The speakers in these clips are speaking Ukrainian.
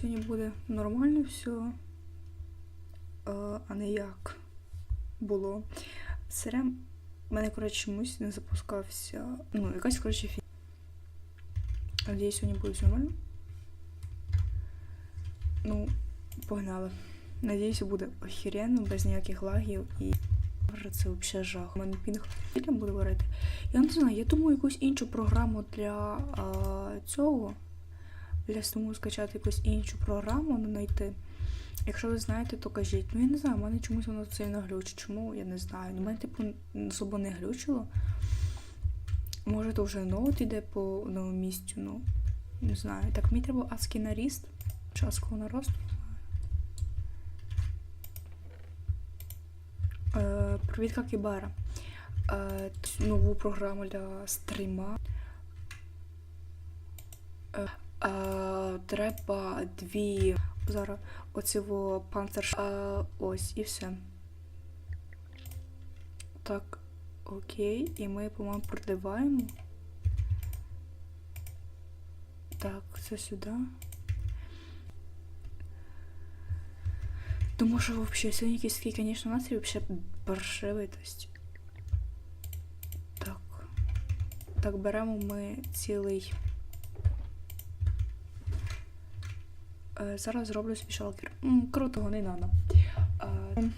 Сьогодні буде нормально все, а не як було. Серем в мене, коротше, чомусь не запускався. Ну, якась, коротше, фі. Надіюсь, сьогодні буде все нормально. Ну, погнали. Надіюсь, буде охеренно, без ніяких лагів і. Це взагалі жах. У мене пінг буде варити. Я не знаю, я думаю, якусь іншу програму для а, цього. Для тому скачати якусь іншу програму, ну, знайти. Якщо ви знаєте, то кажіть. Ну я не знаю, в мене чомусь воно сильно глючить. Чому? Я не знаю. Ну, мене, типу, особо не глючило. Може, то вже ноут іде по новому місцю, ну не знаю. Так, мені треба аски на ріст. Чи на рост? Е, привіт, Какібара. Е, т- нову програму для стріма. Е, е, треба дві. Зараз оцього панцер. Е, ось і все. Так, окей. І ми, по-моєму, продливаємо. Так, це сюди. Тому що взагалі сьогодні якийсь такий, звісно, настрій взагалі паршивий. Так. Так, беремо ми цілий. Зараз зроблю собі шалкер. Крутого не надо. Е,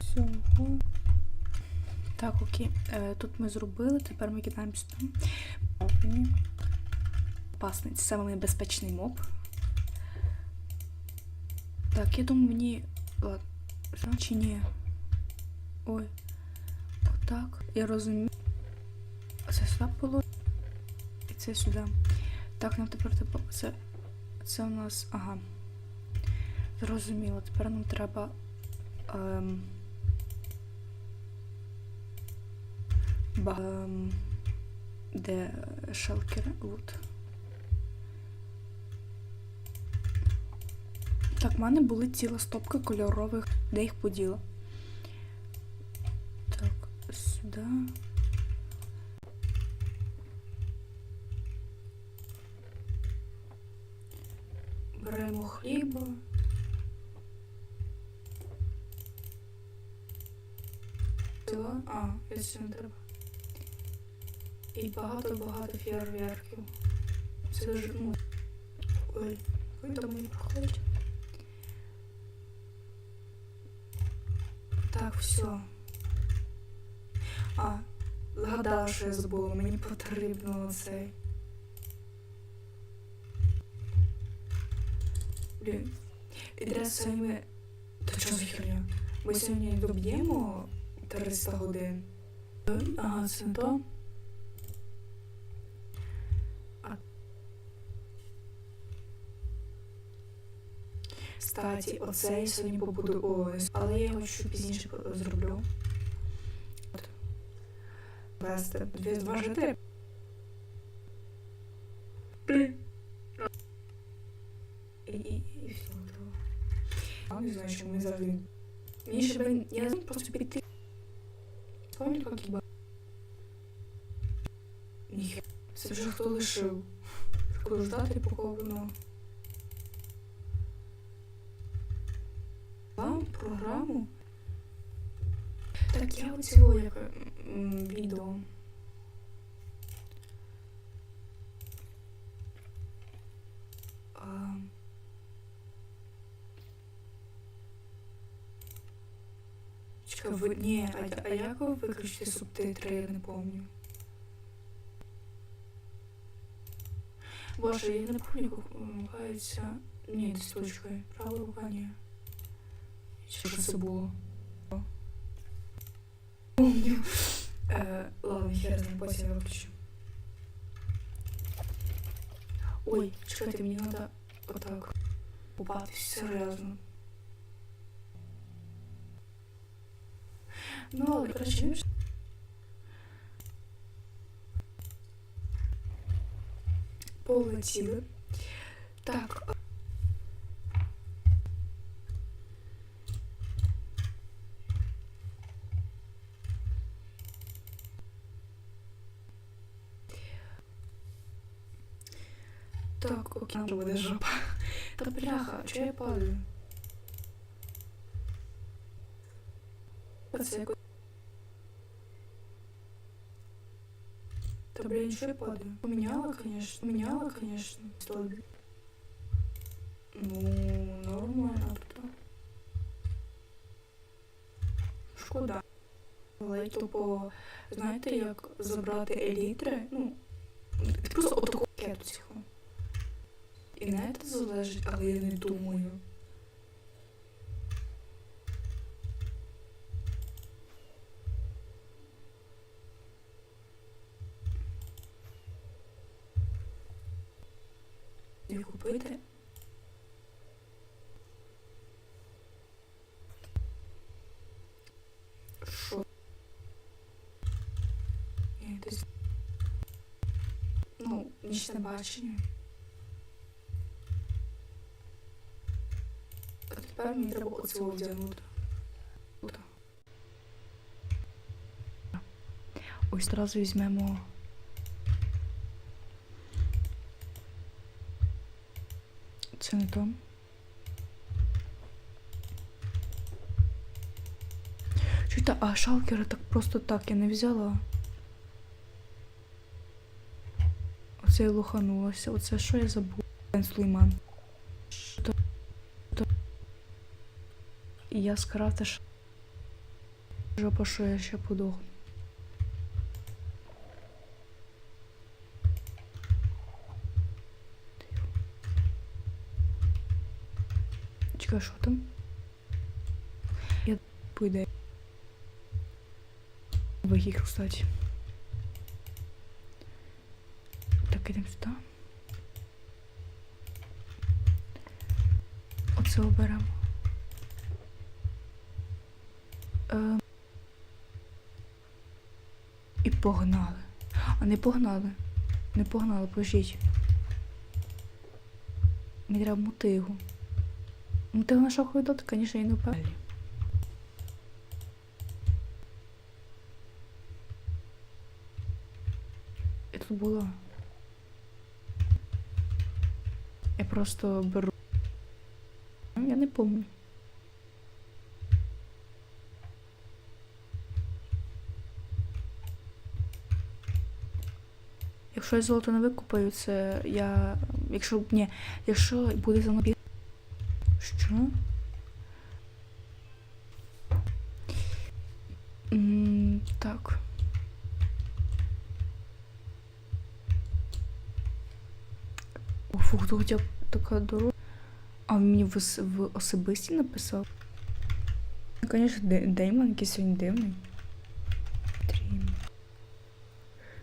всього. Так, окей. Е, тут ми зробили, тепер ми кидаємо сюди. Опасний. Це самий небезпечний моб. Так, я думаю, мені. Ладно. Чи ні? Ой. Отак. Я розумію. Це сюди було. І це сюди. Так, нам тепер типу, це. Це у нас. Ага. Зрозуміло. Тепер нам треба. Ем... Ба... Ем... Де шелкер? Вот. Так, в мене були ціла стопка кольорових, де їх поділа. Так, сюди. Беремо хліба. Цього? Треба. І багато-багато фейерверків. Це ж, ну. Ой, ви там мені проходять. Так, все. А, згадала, що я забула, мені потрібно цей. Блін. Ідея сьогодні. Та що за херня? Ми сьогодні доб'ємо 300 годин. Ага, це то. А. Кстати, оце я сьогодні побуду але я його ще пізніше зроблю. Вести. Дві два жити. І, і, і все. не знаю, що ми завжди. Мені ще я не просто піти. Як хіба? Ні. Це вже хто лишив. Коли ждати поковано. Вам програму. Так, я оцього як відео. А... Чекай, ви... Ні, а, а як ви виключите субтитри, я не пам'ятаю. Боже, я не пам'ятаю, як вимагається... Ні, десь точкою. Правда, рука, ні. Що це було? Помню. Е, ладно, хер з ним, потім я виключу. Ой, чекайте, мені треба отак купатись, серйозно. Ну, коротше, він Полетіли. Так, Так, окей, буде жопа. Та бляха, чого я падаю? Оце. Та блін, що я падаю? Поміняла, конечно, поміняла, конечно. Стой. Ну, нормально тут. Шкода. Але тупо, знаєте, як забрати елітри? Ну, просто отаку ракету цього. І на це залежить, але я не думаю. Їх купити. Що? Ні, десь. Ну, нічне бачення. А тепер мені треба оцього вдягнути. Ось одразу візьмемо. Це не то. Чуєте, а шалкера так просто так я не взяла. Я лоханулася. Оце що я забула? Бен Слейман. Що? І я скарати ш... Жопа, що я ще подохну. Чекай, що там? Я по ідеї. Вихід, кстати. Так, сюди. Оце оберемо. Е, і погнали. А не погнали. Не погнали, пожіть. Мені треба мотигу. Мотигу на шоковий дотик, звісно, я не впевнений. Я тут була. Я просто беру. Я не помню. Якщо я золото не викупаю, це я. Якщо. Ні, якщо буде за мною Що? М, Так. О, фух, то хоча б така. А він мені в, в особисті написав. Ну, звісно, Де- Деймон якийсь сьогодні дивний. Дрім.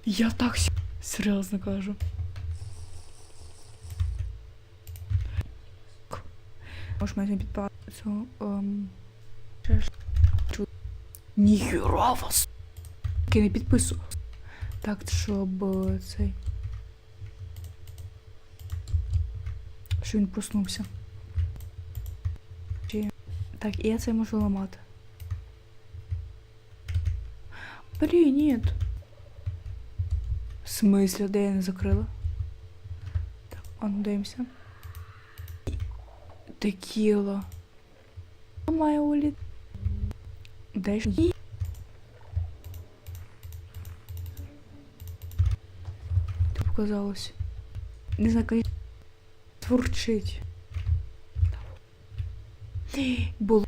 Я так серйозно кажу. Може, мене підпад цього. Ем... Ніхера вас! Я не підпису. Так, щоб е, цей. Що він проснувся. Чи... Так, і я це можу ламати. Блін, ні. В смислі, де я не закрила? Так, ну дивимося. Текіла. Має уліт. Де ж? Ні. Ти показалось. Не знаю, конечно, творчить. Було.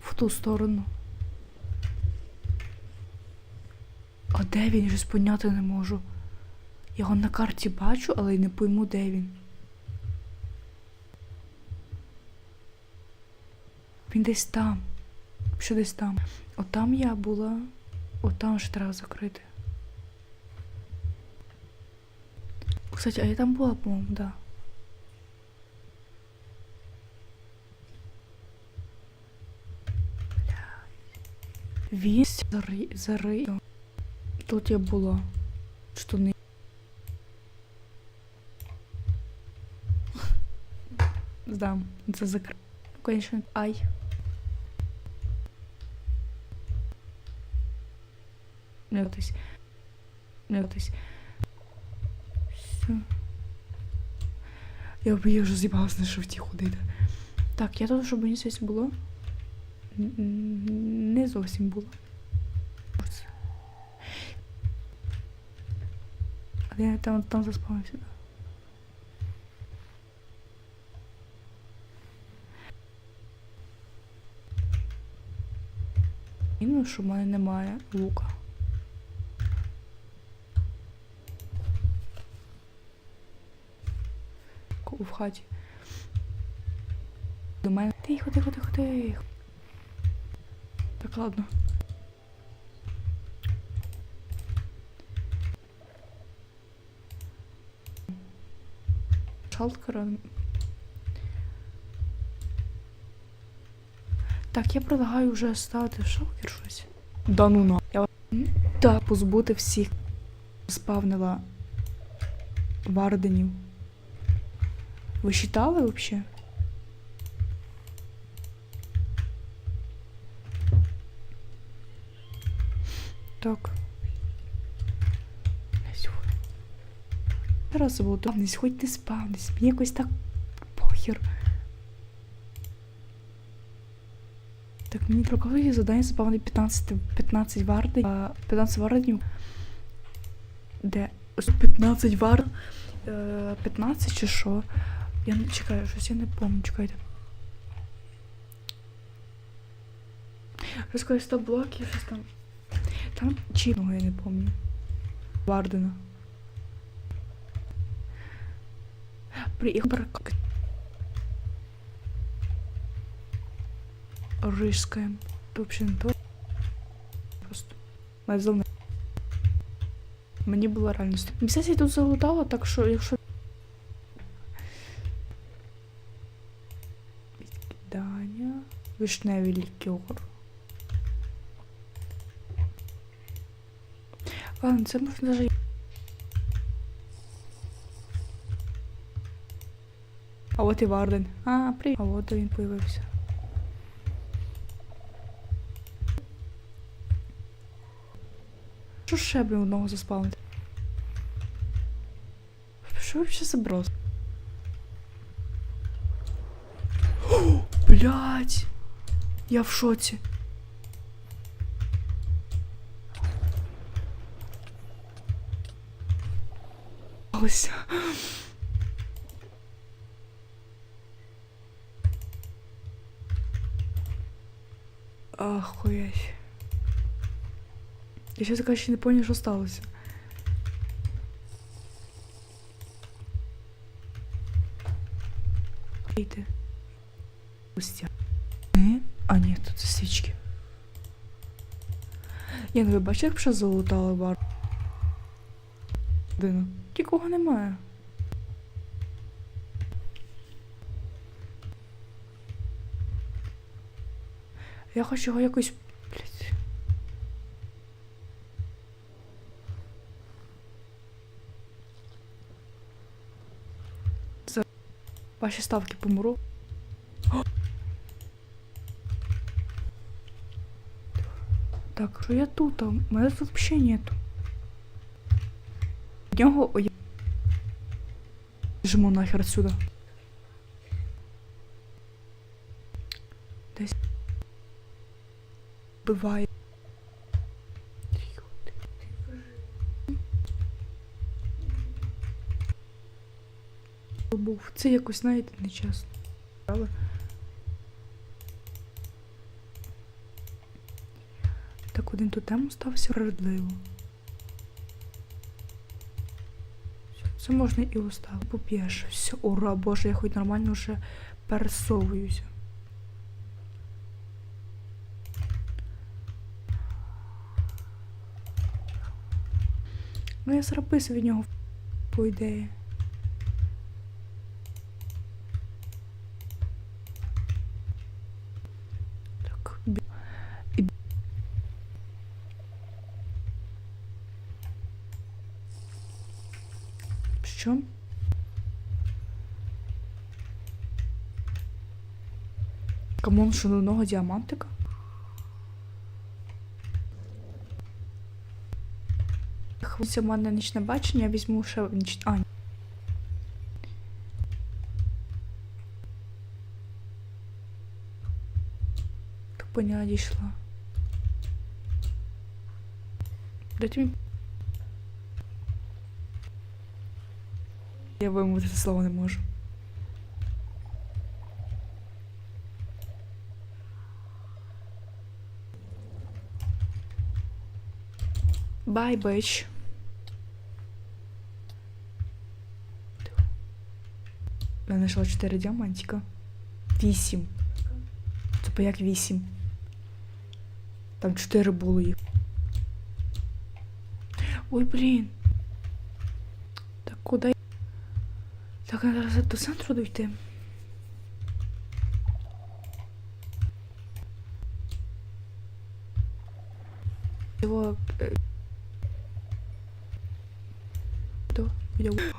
В ту сторону. А де він? Я щось поняти не можу. Його на карті бачу, але й не пойму, де він. Він десь там. Що десь там. Отам я була. Отам ж треба закрити. Кстати, а я там була, по-моєму, да. Він зари... зари... Тут я була. Що не... Здам. Це закр... Конечно, ай. Не готись. Все. Я б я вже з'їбалась на шифті ходити. Так, я тут, щоб мені щось було. Не зовсім було. Але я там, там заспавився. Ну, що в мене немає лука. Хаті. До мене. Тихо, тихо, тихо, тихо. Так, ладно. Шалткера. Так, я предлагаю вже ставити шалкер щось. Да ну на. Я... М? Так, позбути всіх. Спавнила варденів. Ви считали вообще? Так. Це було давність, хоч не спавнись. Мені якось так похер. Так, мені пропонує задання заповнити 15, 15 вардень. 15 варденів. Де? Ось 15 вар. Е, 15 чи що? Я не чекаю, щось я не пам'ятаю, чекайте. Розкажи 100 блоків, щось там. Там чіпного я не пам'ятаю. Вардена. Приїхав брак. Рижская. Это вообще не то. Просто. Мене зелена. Мені було реально стильно. Місяць я тут залутала, так що якщо. Вишневий лікер. Ладно, це можна даже. А от і Варден. А, привіт. А от він появився. Що ще, блін, одного заспавнити? Що вообще заброс? Блять! Я в шоці. Ось. Охуєть. Я сейчас, конечно, не понял, що сталося. Йди. Пустя. Не? А ні, тут свічки. Я не ви бачите, як ще залутали бар. Дина. Нікого немає. Я хочу його якось. Блять. За ваші ставки помру. Так, що я тут? а? Мене тут взагалі нету. В нього. Ой. Жму нахер отсюда. Десь. Буває. Був. Це якось, знаєте, нечесно. Але... Так один тотем стався справедливо. Це можна і оставити. Поп'єш. Все, ура, боже, я хоч нормально вже пересовуюся. Ну я зробився від нього, по ідеї. Так, бі... і... Що? Камон шановного діамантика? Ось у мене нічне бачення, я візьму ще ніч... А, ні. Поняла, дійшла. Дайте мені... Я вимовити це слово не можу. Бай, бич. Я знайшла 4 діамантика. 8. Типа як 8. Там 4 було їх. Ой, блін. Так куди? Так, треба до центру дойти. Його... е, До, я...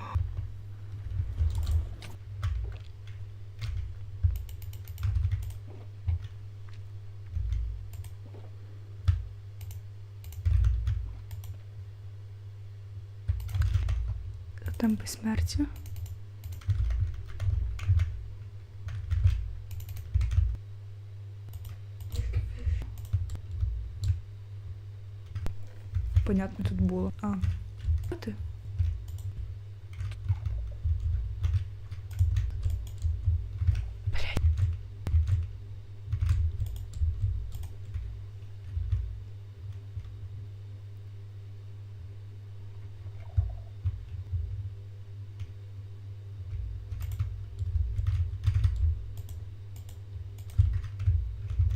Там безсмертя. Понятно, тут було. А. Ти?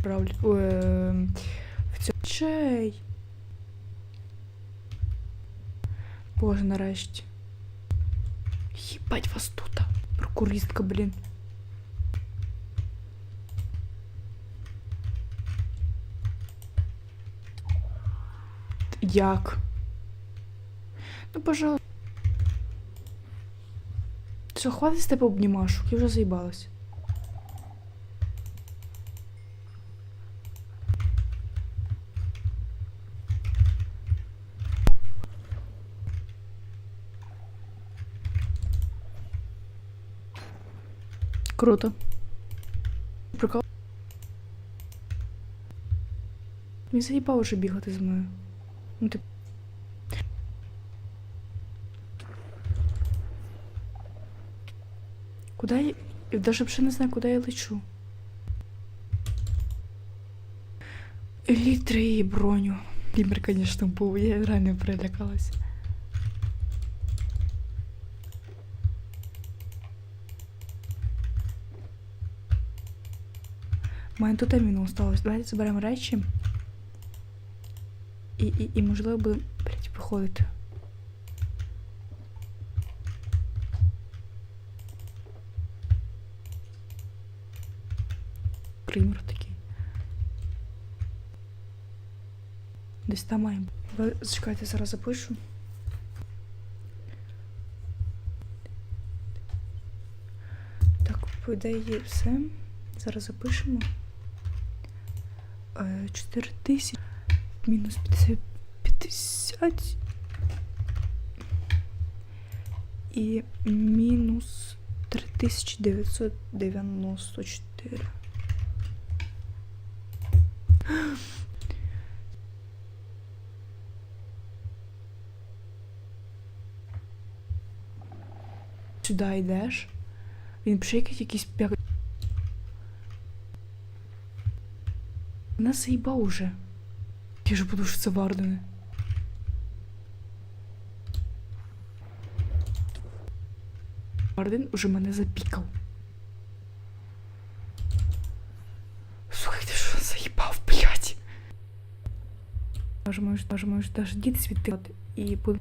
Правлю. Ем, В цьому чей. Боже, нарешті. Їбать вас тут. Прокуристка, блін. Як? Ну, пожалуйста. Що, хватить з тебе обнімашок? Я вже заїбалась. Круто. Прикол. Мені заїбав уже бігати з мною. Ну ти. Куда я. Я даже вже не знаю, куди я лечу. Літри і броню. Бімер, конечно, був. Я реально перелякалась. Мене тут аміно осталось. Давайте заберемо речі. І, і, і можливо будемо, блядь, виходити. Кример такий. Десь там маємо. Зачекайте, зараз запишу. Так, по ідеї все. Зараз запишемо. Е, 4 тисячі. Мінус 50. 50. І мінус 3994. Сюди йдеш. Він пшикать якісь п'ять. Нас заїбав уже. Я ж буду, що це Вардени. Варден уже мене запікав. Слухайте, що заїбав, блядь. Може, може, може, може, даже дід світити і буде.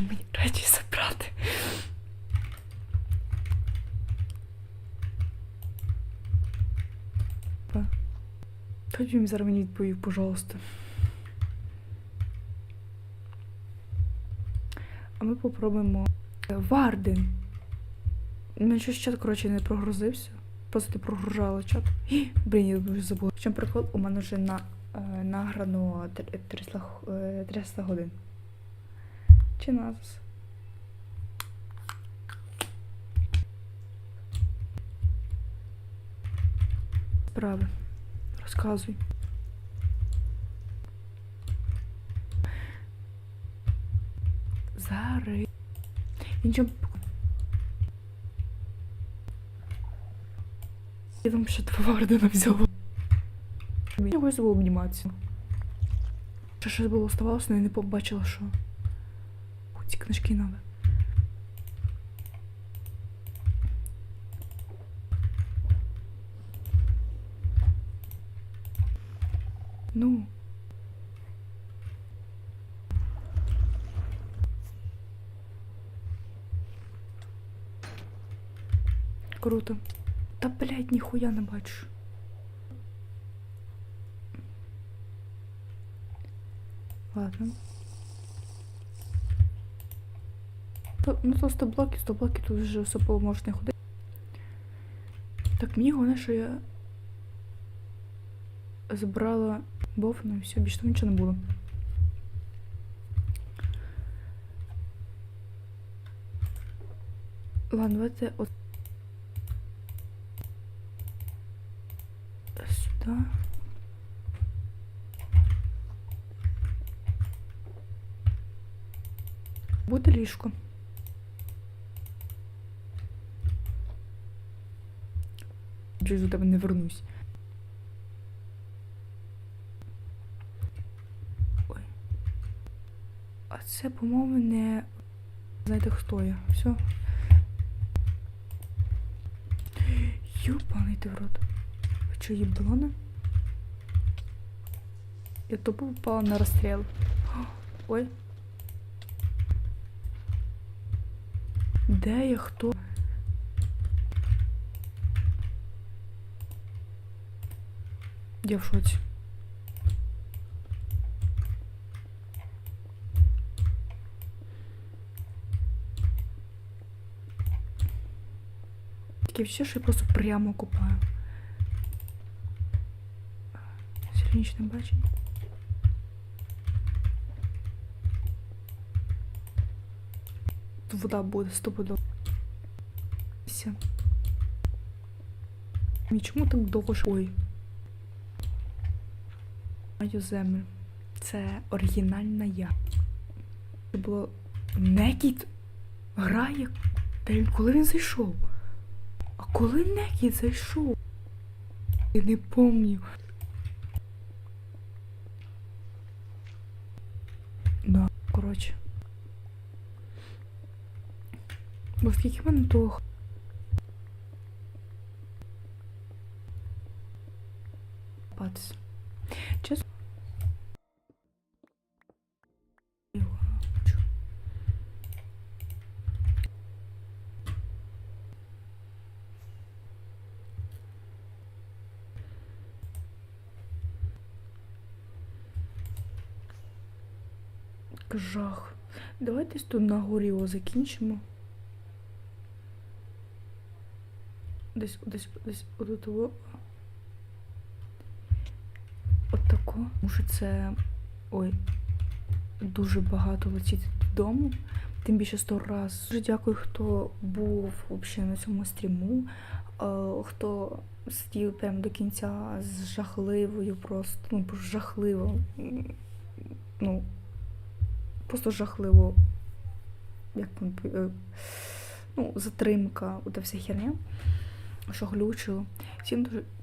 Мені речі забрати. Хай він зараз мені відповів, пожалуйста. А ми попробуємо. Варден. Ну, щось чат, коротше, не прогрузився. Просто прогружала чат. Блін, я вже забула. Чому прикол? У мене вже на, е, награно 300, е, 300 годин. Назас? Справи. Розказуй. Зари. Нічого. Я там ще два Вардена взяла. Я його обніматися. Ще щось було оставалося, але я не побачила, що. Ці книжки надо. Ну. Круто. Та блядь, ніхуя не бачу. Ладно. Ну то 100 блоків, 100 блоків тут вже особливо можна не ходити. Так, мені головне, що я збрала бофну і все, більше там нічого не було. Ладно, давайте от сюди. Буде ліжко. Через до тебе не вернусь. Ой. А це, по-моєму, не. Знаєте, хто я. Все. Ёбаный ты в рот. Вы что, ебланы? Я тупо попала на расстрел. Ой. Де я хто? Я в шоці. Таке все, що я просто прямо купаю. Сильнічне бачення. Тут вода буде стопудово. Все. Нічому так довго Ой. Маю землю. Це оригінальна я. Це було Некіт грає. Та він коли він зайшов? А коли Некіт зайшов? Я не помню. Да, коротше. Бо скільки мене того? Жах. Давайте тут на горі його закінчимо. Десь, десь, десь от того. От тако. Що це. Ой. Дуже багато летіти додому. Тим більше сто раз. Дуже дякую, хто був взагалі на цьому стріму. е, Хто сидів прямо до кінця з жахливою, просто ну, жахливо. Ну, просто жахливо. Як е, ну, затримка, ота вся херня, що глючило. Всім дуже